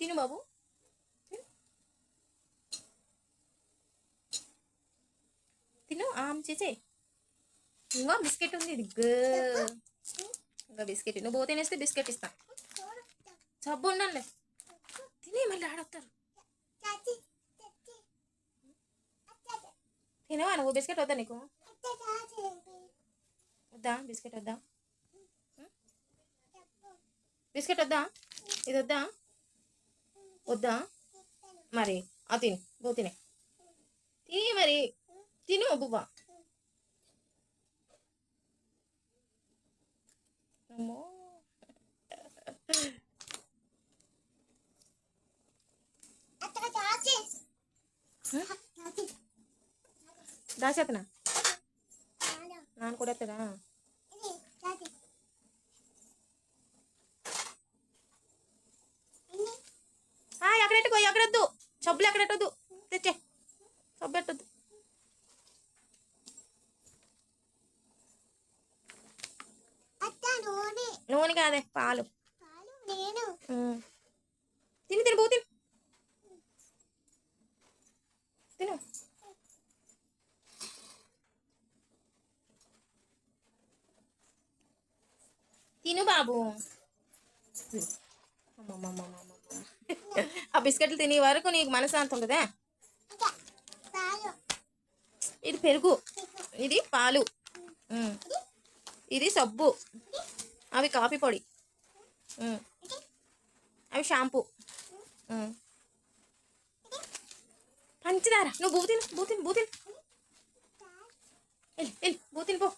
తిను బాబు. తిను. ఆమ్ చేసే. ఇంకా బిస్కెట్ ఉంది ఇది ఇంకా బిస్కెట్ నువ్వు పోతే తినేస్తే బిస్కెట్ ఇస్తా. సబ్బు ఉండండి తినే మళ్ళీ ఆడొస్తారు తినవా నువ్వు బిస్కెట్ వద్దా నీకు? వద్దా బిస్కెట్ వద్దా? బిస్కెట్ వద్దా? ఇది వద్దా? వద్దా? మరి ఆ తిని గో తినే. తిని మరి తిను బువ్వ. అమ్మో. దాచేతనా? నాన్న. కూడా ఎత్తదా పెట్టొద్దు. నూనె. కాదే పాలు. తిని తిని పో తిను. తిను. తిను బాబు. ఆ బిస్కెట్లు తినే వరకు నీకు మనశ్శాంతి ఉంటుందా? పాలు ఇది పెరుగు. ఇది పాలు. ఇది సబ్బు. అవి కాఫీ పొడి. అవి షాంపూ. పంచదార. నువ్వు బూతిని బూతిని బూతిని వెళ్ళి వెళ్ళి బూతిని పో.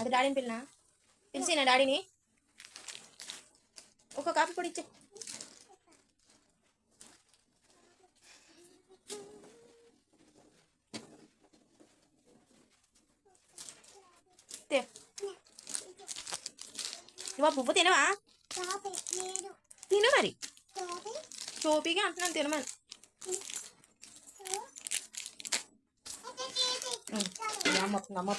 అది డాడీని పిల్లనా పిలిచిన డాడీని? ఒక కాఫీ పొడి ఇచ్చే. తే నువ్వు ఆ పువ్వు తినవా కాఫీ నేను తిను మరి కాఫీ చోపీగా అంటున్నాను తినమని అయితే చేసి అమ్మ అమ్మ